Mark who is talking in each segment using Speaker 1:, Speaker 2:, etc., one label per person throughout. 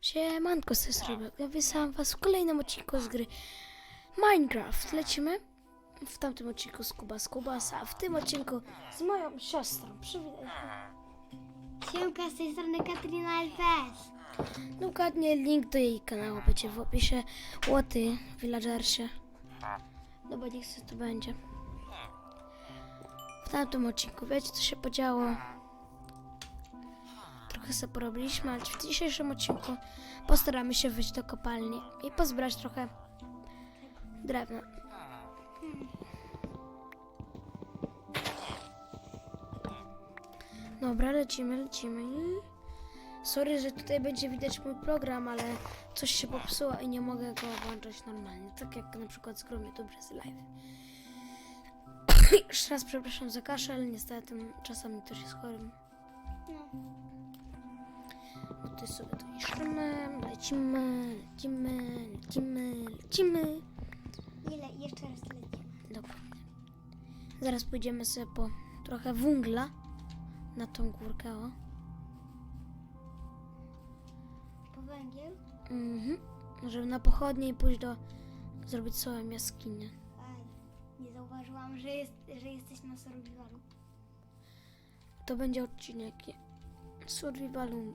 Speaker 1: Siemanko, z tej strony. Ja wysłałam was w kolejnym odcinku z gry Minecraft. Lecimy w tamtym odcinku z Kuba z Kubas, a w tym odcinku z moją siostrą. Przywitaj.
Speaker 2: Siemka, z tej strony Katrina LPS.
Speaker 1: Dokładnie link do jej kanału będzie w opisie. Łoty, villagersie. No bo niech to będzie. W tamtym odcinku, wiecie co się podziało? Trochę sobie porobiliśmy, ale w dzisiejszym odcinku postaramy się wyjść do kopalni i pozbierać trochę drewna. Dobra, lecimy, lecimy. Sorry, że tutaj będzie widać mój program, ale coś się popsuło i nie mogę go włączać normalnie. Tak jak na przykład z Chrome YouTube przez live. Jeszcze raz przepraszam za kaszel, niestety czasami też jest chorym.
Speaker 2: No.
Speaker 1: To sobie to niszczymy, lecimy, lecimy, lecimy, lecimy.
Speaker 2: Ile? Jeszcze raz lecimy.
Speaker 1: Dokładnie. Zaraz pójdziemy sobie po trochę węgla na tą górkę, o.
Speaker 2: Po węgiel?
Speaker 1: Mhm. Żeby na pochodnie i pójść do... zrobić swoją jaskinię.
Speaker 2: Nie zauważyłam, że, jest, że jesteś na survivalu.
Speaker 1: To będzie odcinek survivalu.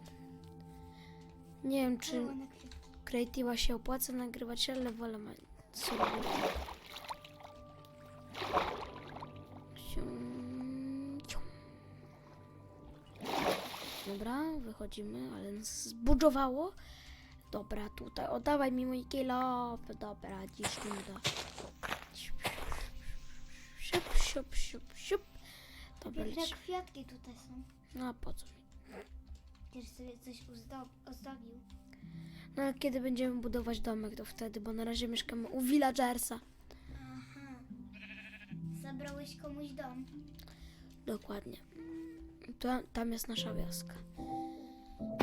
Speaker 1: Nie wiem, czy. Creative'a się opłaca nagrywać, ale wolę cium. Dobra, wychodzimy, ale nas zbudżowało. Dobra, tutaj, oddawaj mi mój kilo. Dobra, dziś mi da. Siup, siup, siup, siup. Dobra,
Speaker 2: Piękne
Speaker 1: lecimy.
Speaker 2: kwiatki tutaj są.
Speaker 1: No a po co mi?
Speaker 2: Też sobie coś ozdobił.
Speaker 1: No ale kiedy będziemy budować domek, to wtedy, bo na razie mieszkamy u villagersa.
Speaker 2: Aha. Zabrałeś komuś dom.
Speaker 1: Dokładnie. Tam jest nasza wioska.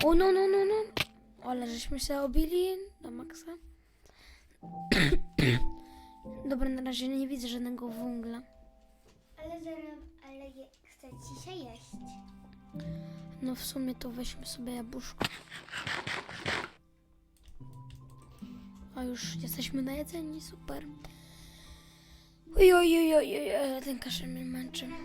Speaker 1: O no, no, no, no. Ale żeśmy się obili na maksa. Dobra, na razie nie widzę żadnego węgla.
Speaker 2: Ale ale je, chce ci się jeść.
Speaker 1: No w sumie to weźmy sobie jabłuszko. A już jesteśmy najedzeni, super. Oj, oj, oj, oj, oj, ten kaszel mnie męczy.
Speaker 2: Na.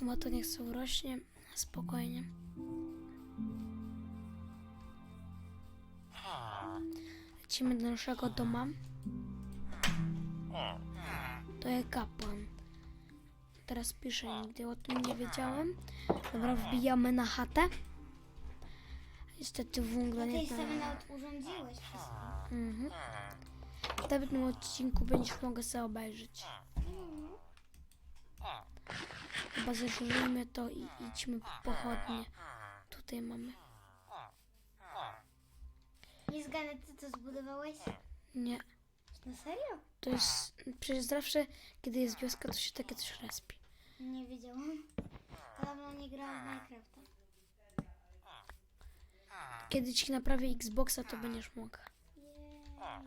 Speaker 1: No bo to niech sobie urośnie spokojnie. Lecimy do naszego doma. To jest kapłan. Teraz piszę, nigdy o tym nie wiedziałem. Dobra, wbijamy na chatę. Niestety węgla
Speaker 2: Ty
Speaker 1: nie
Speaker 2: sobie
Speaker 1: znalazłem.
Speaker 2: nawet urządziłeś wszystko.
Speaker 1: Mhm. W następnym odcinku będziesz mogła sobie obejrzeć. Chyba zeżrzyjmy to i idźmy po pochodnie. Tutaj mamy.
Speaker 2: Nie zgadnę, ty to zbudowałeś?
Speaker 1: Nie.
Speaker 2: Na serio?
Speaker 1: To jest. Przecież zawsze, kiedy jest wioska, to się takie coś respi.
Speaker 2: Nie wiedziałam. Dawno nie grałam w Minecrafta.
Speaker 1: Kiedy ci naprawię Xboxa, to będziesz mogła.
Speaker 2: Jej.
Speaker 1: A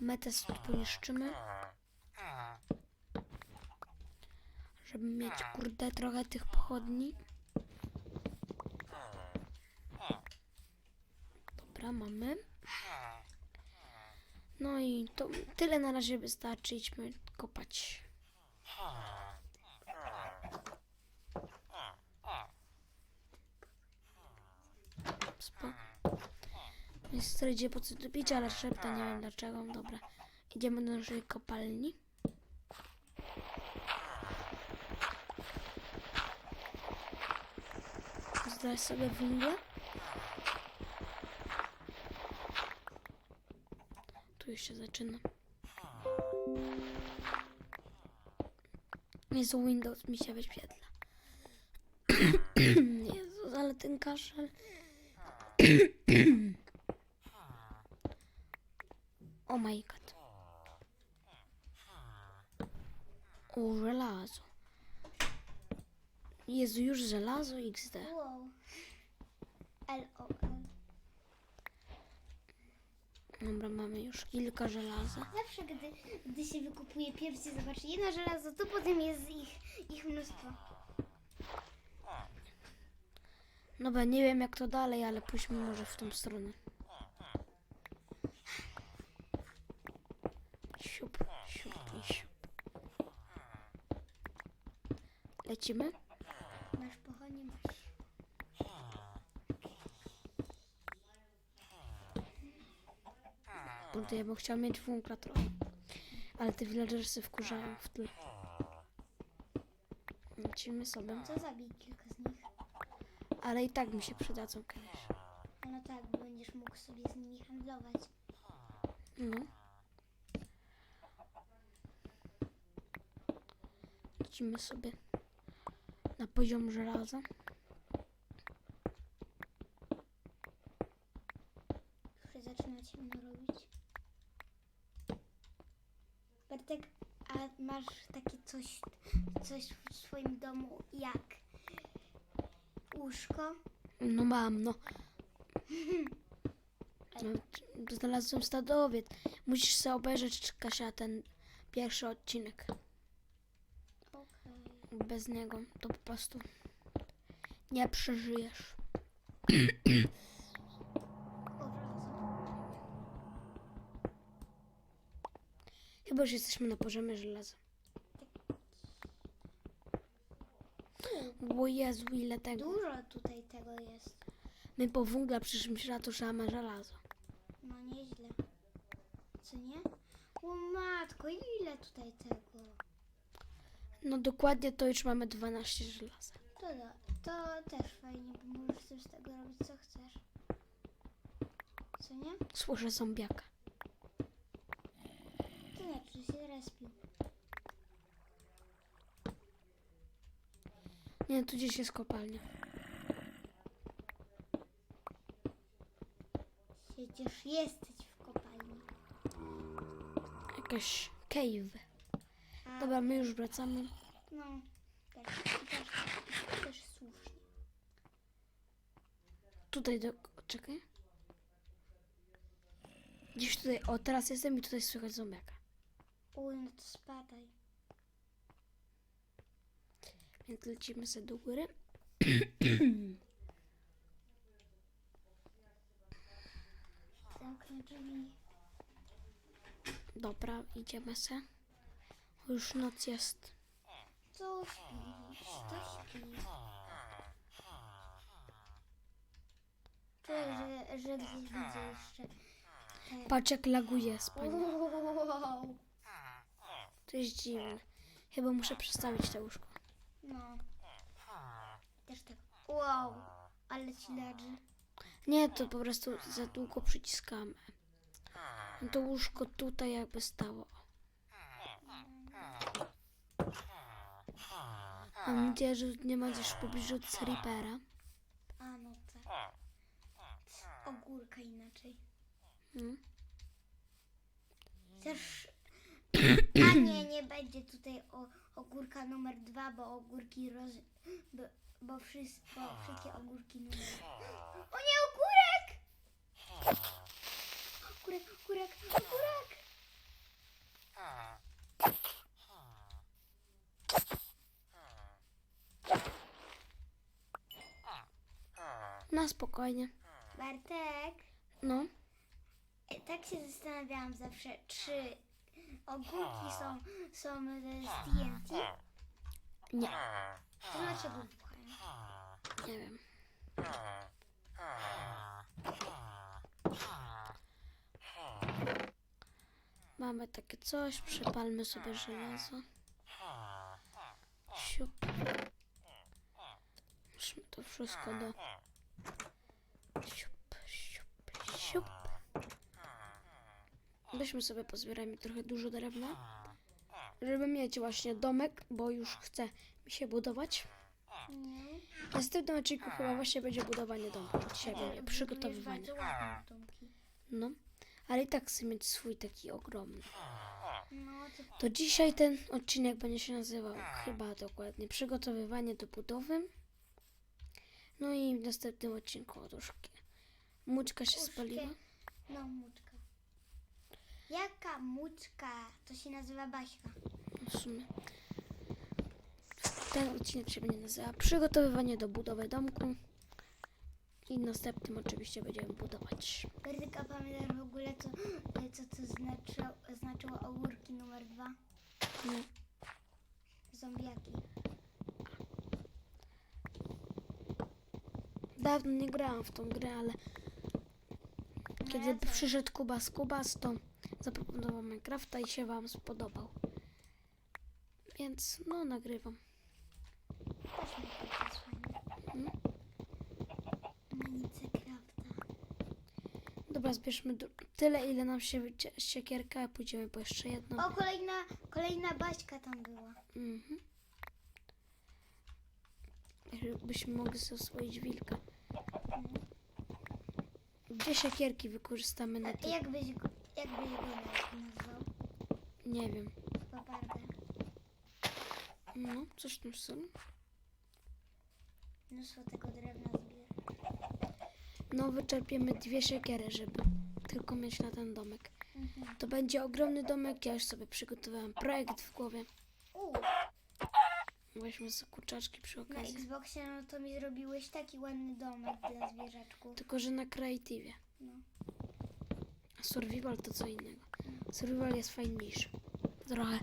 Speaker 1: my też poniszczymy. Żeby mieć, kurde, trochę tych pochodni. Dobra, mamy. No i to tyle na razie wystarczy. Idźmy kopać. Spoko. Jest idzie po co tu pić, ale szepta, nie wiem dlaczego. Dobra. Idziemy do naszej kopalni. Zdać sobie węgiel. Tu się zaczyna. Jezu, Windows mi się wyświetla. Jezus, ale ten kaszel. Oh my god. O, żelazo. Jezu, już żelazo XD.
Speaker 2: Wow. L-O-L.
Speaker 1: Dobra, mamy już kilka żelaza.
Speaker 2: Zawsze, gdy, gdy się wykupuje pierwszy, zobaczy jedno żelazo, to potem jest ich, ich mnóstwo.
Speaker 1: Dobra, nie wiem jak to dalej, ale pójdźmy może w tą stronę. Siup, siup i siup. Lecimy?
Speaker 2: Masz pochodnie, masz.
Speaker 1: Kurde, ja bym chciał mieć włąka trochę. Ale te villagersy wkurzają w tle. Lecimy sobie.
Speaker 2: Co zabij kilka z nich?
Speaker 1: Ale i tak mi się przydadzą kiedyś.
Speaker 2: No tak, bo będziesz mógł sobie z nimi handlować.
Speaker 1: No. Lecimy sobie na poziom żelaza.
Speaker 2: Już zaczyna ciemno robić. Bartek, a masz takie coś, coś w swoim domu jak łóżko?
Speaker 1: No mam, no. no znalazłem stadowiec. Musisz sobie obejrzeć, Kasia, ten pierwszy odcinek.
Speaker 2: Okej.
Speaker 1: Bez niego to po prostu nie przeżyjesz. Chyba, że jesteśmy na poziomie żelaza. O Jezu, ile tego.
Speaker 2: Dużo tutaj tego jest.
Speaker 1: My po na to, że mamy żelazo.
Speaker 2: No nieźle. Co nie? O matko, ile tutaj tego?
Speaker 1: No dokładnie to już mamy 12 żelaza.
Speaker 2: To, da, to też fajnie, bo możesz też z tego robić co chcesz. Co nie?
Speaker 1: Słyszę zombiaka.
Speaker 2: Że się respił.
Speaker 1: Nie, tu gdzieś jest kopalnia.
Speaker 2: Przecież jesteś w kopalni.
Speaker 1: Jakaś cave.
Speaker 2: A,
Speaker 1: Dobra, my już wracamy.
Speaker 2: No, też, też, też słusznie.
Speaker 1: Tutaj do... Czekaj. Gdzieś tutaj... O, teraz jestem i tutaj słychać zombiaka.
Speaker 2: Uj, no to spadaj.
Speaker 1: Więc lecimy sobie do góry.
Speaker 2: Zamknę drzwi.
Speaker 1: Dobra, idziemy se. Już noc jest.
Speaker 2: Co śpisz? To śpisz. Czuję, że, że gdzieś widzę jeszcze.
Speaker 1: Patrz jak laguje spanie.
Speaker 2: Wow.
Speaker 1: To jest dziwne. Chyba muszę przestawić to łóżko.
Speaker 2: No. Też tak. Wow. Ale ci leży.
Speaker 1: Nie, to po prostu za długo przyciskamy. No to łóżko tutaj jakby stało. Mam nadzieję, że nie ma gdzieś w pobliżu Creepera.
Speaker 2: A no tak. Ogórka inaczej.
Speaker 1: No.
Speaker 2: Też. A nie, nie będzie tutaj o, ogórka numer dwa, bo ogórki roz. Bo, bo wszystko, wszystkie ogórki numer. O nie, ogórek! Ogórek, ogórek, ogórek!
Speaker 1: Na spokojnie.
Speaker 2: Bartek,
Speaker 1: No.
Speaker 2: e, tak się zastanawiałam zawsze, czy ogórki są, są z TNT?
Speaker 1: Nie.
Speaker 2: To dlaczego wybuchają?
Speaker 1: Nie wiem. Mamy takie coś, przypalmy sobie żelazo. Siup. Musimy to wszystko do... Siup, siup, siup. Weźmy sobie, pozbierajmy trochę dużo drewna, żeby mieć właśnie domek, bo już chce mi się budować.
Speaker 2: Nie.
Speaker 1: W następnym odcinku chyba właśnie będzie budowanie domku. Dzisiaj będzie przygotowywanie. No, ale i tak chcę mieć swój taki ogromny.
Speaker 2: No, to
Speaker 1: dzisiaj ten odcinek będzie się nazywał chyba dokładnie przygotowywanie do budowy. No i w następnym odcinku otóż muczka się spaliła.
Speaker 2: No, muczka. Jaka muczka? To się nazywa Baśka.
Speaker 1: W sumie. Ten odcinek się będzie nazywał przygotowywanie do budowy domku. I następnym oczywiście będziemy budować.
Speaker 2: Bertyka, pamiętasz w ogóle, co, co to znaczyło, znaczyło ogórki numer dwa?
Speaker 1: Nie.
Speaker 2: Zombiaki.
Speaker 1: Dawno nie grałam w tą grę, ale
Speaker 2: No
Speaker 1: kiedy przyszedł Kubas Kubas, to zaproponował Minecrafta i się wam spodobał. Więc no, nagrywam. Mhm.
Speaker 2: Crafta.
Speaker 1: Dobra, zbierzmy tyle, ile nam się siekierka, a pójdziemy po jeszcze jedną.
Speaker 2: O, kolejna, kolejna baśka tam była.
Speaker 1: Mhm. Byśmy mogli sobie oswoić wilka. Gdzie siekierki wykorzystamy na to?
Speaker 2: jak byś go, jak byś go nazwał?
Speaker 1: Nie wiem.
Speaker 2: Babardę.
Speaker 1: No, coś w tym stylu.
Speaker 2: Mnóstwo tego drewna zbiera.
Speaker 1: No, wyczerpiemy dwie siekiery, żeby tylko mieć na ten domek.
Speaker 2: Mhm.
Speaker 1: To będzie ogromny domek, ja już sobie przygotowałam projekt w głowie.
Speaker 2: U,
Speaker 1: Weźmy sobie kurczaczki przy
Speaker 2: na
Speaker 1: okazji.
Speaker 2: Xboxie no to mi zrobiłeś taki ładny domek dla zwierzaczków.
Speaker 1: Tylko, że na kreatywie. A survival to co innego. Survival jest fajniejszy. Trochę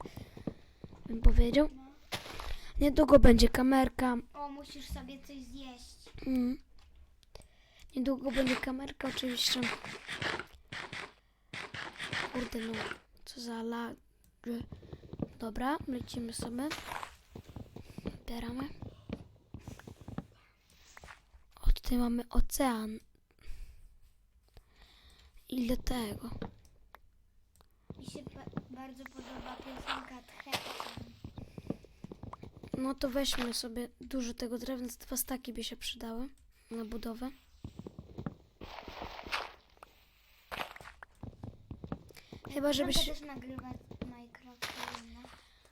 Speaker 1: bym powiedział. Niedługo będzie kamerka.
Speaker 2: O, musisz sobie coś zjeść.
Speaker 1: Mm. Niedługo będzie kamerka oczywiście. Kurde no, co za la... Dobra, lecimy sobie. Bieramy. O, tutaj mamy ocean. Ile tego?
Speaker 2: Mi się ba- bardzo podoba piosenka Tchepson.
Speaker 1: No to weźmy sobie dużo tego drewna, dwa staki by się przydały na budowę. Chyba, żebyś...
Speaker 2: też nagrywać Minecraft.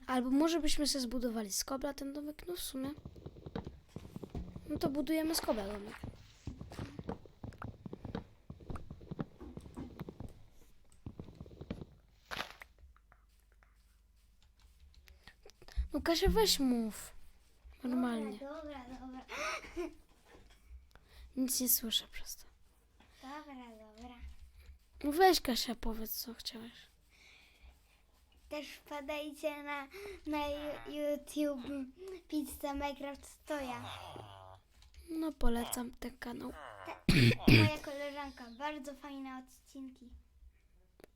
Speaker 1: Albo może byśmy sobie zbudowali z kobla ten domek, no w sumie. No to budujemy z kobla domek. No Kasia, weź mów. Normalnie.
Speaker 2: Dobra, dobra, dobra.
Speaker 1: Nic nie słyszę przez to.
Speaker 2: Dobra, dobra.
Speaker 1: No weź Kasia, powiedz co chciałeś.
Speaker 2: Też wpadajcie na, na Ju- YouTube Pizza Minecraft Stoja.
Speaker 1: No polecam ten kanał.
Speaker 2: Moja koleżanka, bardzo fajne odcinki.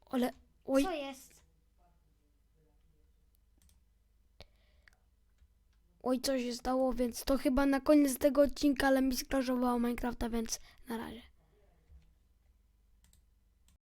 Speaker 1: Ale, oj,
Speaker 2: Co jest?
Speaker 1: Oj, coś się stało, więc to chyba na koniec tego odcinka, ale mi skraszowało Minecrafta, więc na razie.